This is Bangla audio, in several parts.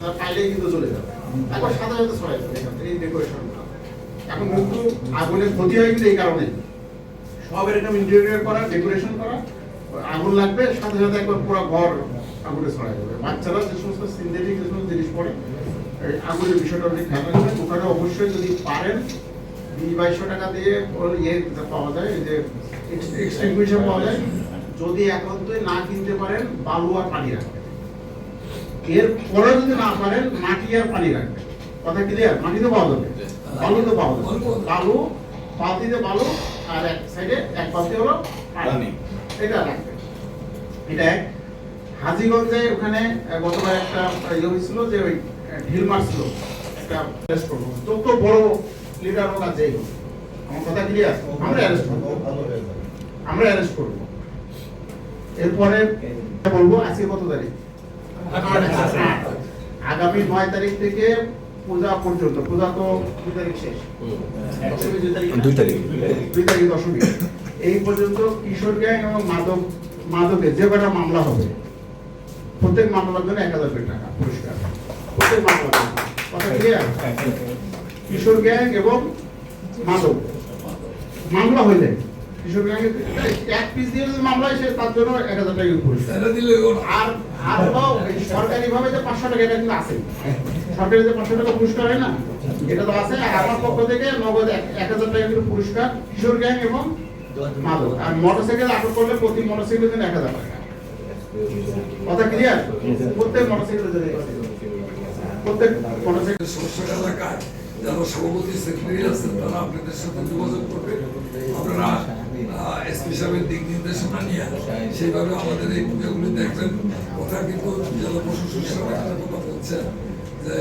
এখান এখন আগুনের বিষয়টা অবশ্যই যদি পারেন বিশ বাইশশো টাকা দিয়ে ইয়ে পাওয়া যায় যে পাওয়া যায়। যদি একান্তই না কিনতে পারেন, বালু আর পানি রাখবেন। এর পরে যদি না পারেন মাটি আর পানি রাখবেন কথা ক্লিয়ার মাটি তো পাওয়া যাবে। তো পাওয়া যাবে। বালু বালতিতে বালু আর এক সাইডে এক বালতি হলো পানি। এটা রাখবেন এটা হাজিগঞ্জে ওখানে গতবার একটা ইয়ে হয়েছিল যে ওই ঢিল মারছিল। একটা অ্যারেস্ট করব যত বড় লিডার হোক আর যেই হোক। আমার কথা ক্লিয়ার আমরা অ্যারেস্ট করব। আমরা অ্যারেস্ট করব। এরপরে বলব আজকে কত তারিখ। আগামী নয় তারিখ থেকে পূজা পর্যন্ত পূজা তো দুই তারিখ শেষ। দুই তারিখ। দুই তারিখ। দশমী। এই পর্যন্ত কিশোর গ্যাং এবং মাদক মাদকে যে কটা মামলা হবে প্রত্যেক মামলার জন্য এক হাজার কোটি টাকা পুরস্কার। প্রত্যেক মামলার জন্য। কথা ক্লিয়ার কিশোর গ্যাং এবং মাদক মামলা হইলে কিশোর এক পিস দিয়ে যদি সে তার জন্য এক হাজার টাকা পুরস্কার দিলে আর আর হলো যে পাঁচশো টাকা এটা কিন্তু আছে সরকারি যে পাঁচশো টাকা পুরস্কার হয় না এটা তো আছে। আর আমার পক্ষ থেকে নগদ এক এক হাজার টাকা কিন্তু পুরস্কার কিশোর গ্যাং এবং মাদক। আর মোটরসাইকেল আটক করলে প্রতি মোটরসাইকেলের জন্য এক হাজার টাকা। কথা ক্লিয়ার প্রত্যেক মোটরসাইকেলের জন্য প্রত্যেক মোটরসাইকেল সমস্যা এলাকায় যারা সভাপতি সেক্রেটারি আছেন তারা আপনাদের সাথে যোগাযোগ করবে। এসপি দিক নির্দেশনা নিয়ে সেইভাবে আমাদের এই পূজাগুলি দেখবেন। কথা কিন্তু জেলা প্রশাসন সাহেব একটা কথা বলছেন যে,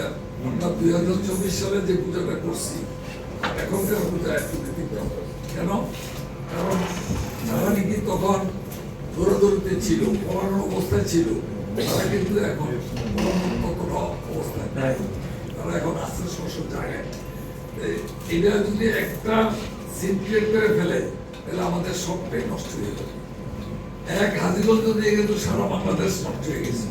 আমরা দুই হাজার চব্বিশ সালে যে পূজাটা করছি, এখনকার পূজা একটু ব্যতিক্রম। কেন? কারণ যারা নাকি তখন দৌড়াদৌড়িতে ছিল পড়ানো অবস্থায় ছিল। তারা কিন্তু এখন ততটা অবস্থায় নাই। তারা এখন আস্তে সমস্যা জায়গায় এটা যদি একটা সিনক্রিয়েট করে ফেলে তাহলে আমাদের সবটাই নষ্ট হয়ে যাবে এক হাজিগঞ্জ দিয়ে কিন্তু সারা বাংলাদেশ নষ্ট হয়ে গেছে।